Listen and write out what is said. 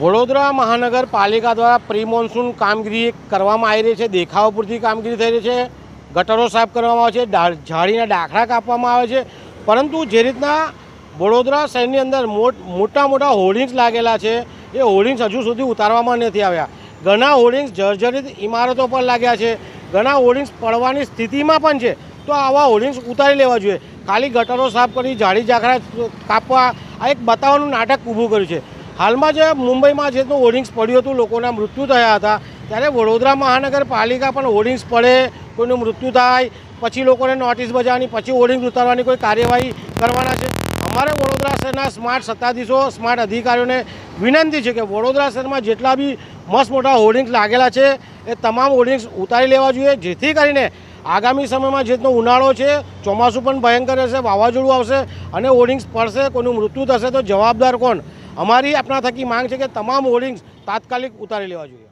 વડોદરા મહાનગરપાલિકા દ્વારા pre monsoon કામગીરી કરવામાં આવી રહી છે, દેખાવ પૂરતી કામગીરી થઈ રહી છે, ગટરો સાફ કરવામાં આવે છે ઝાડીના ડાખરા કાપવામાં આવે છે. પરંતુ જે રીતના વડોદરા શહેરની અંદર મોટા મોટા હોર્ડિંગ્સ લાગેલા છે, એ હોર્ડિંગ્સ હજુ સુધી ઉતારવામાં નથી આવ્યા. ઘણા હોર્ડિંગ્સ જર્જરિત ઇમારતો પર લાગ્યા છે, ઘણા હોર્ડિંગ્સ પડવાની સ્થિતિમાં પણ છે. તો આવા હોર્ડિંગ્સ ઉતારી લેવા જોઈએ. ખાલી ગટરો સાફ કરી, ઝાડી ઝાખરા કાપવા, આ એક બતાવવાનું નાટક ઊભું કર્યું છે. હાલમાં જે મુંબઈમાં જે રીતનું હોર્ડિંગ્સ પડ્યું હતું, લોકોના મૃત્યુ થયા હતા, ત્યારે વડોદરા મહાનગરપાલિકા પણ હોર્ડિંગ્સ પડે, કોઈનું મૃત્યુ થાય, પછી લોકોને નોટિસ બજાવવાની, પછી હોર્ડિંગ્સ ઉતારવાની કોઈ કાર્યવાહી કરવાના છે. અમારે વડોદરા શહેરના સ્માર્ટ સત્તાધીશો, સ્માર્ટ અધિકારીઓને વિનંતી છે કે વડોદરા શહેરમાં જેટલા બી મસ્ત મોટા હોર્ડિંગ્સ લાગેલા છે, એ તમામ હોર્ડિંગ્સ ઉતારી લેવા જોઈએ, જેથી કરીને આગામી સમયમાં જેટલો ઉનાળો છે, ચોમાસું પણ ભયંકર રહેશે વાવાઝોડું આવશે અને હોર્ડિંગ્સ પડશે, કોઈનું મૃત્યુ થશે તો જવાબદાર કોણ? અમારી આપણા થકી માંગ છે કે તમામ હોર્ડિંગ્સ તાત્કાલિક ઉતારી લેવા જોઈએ.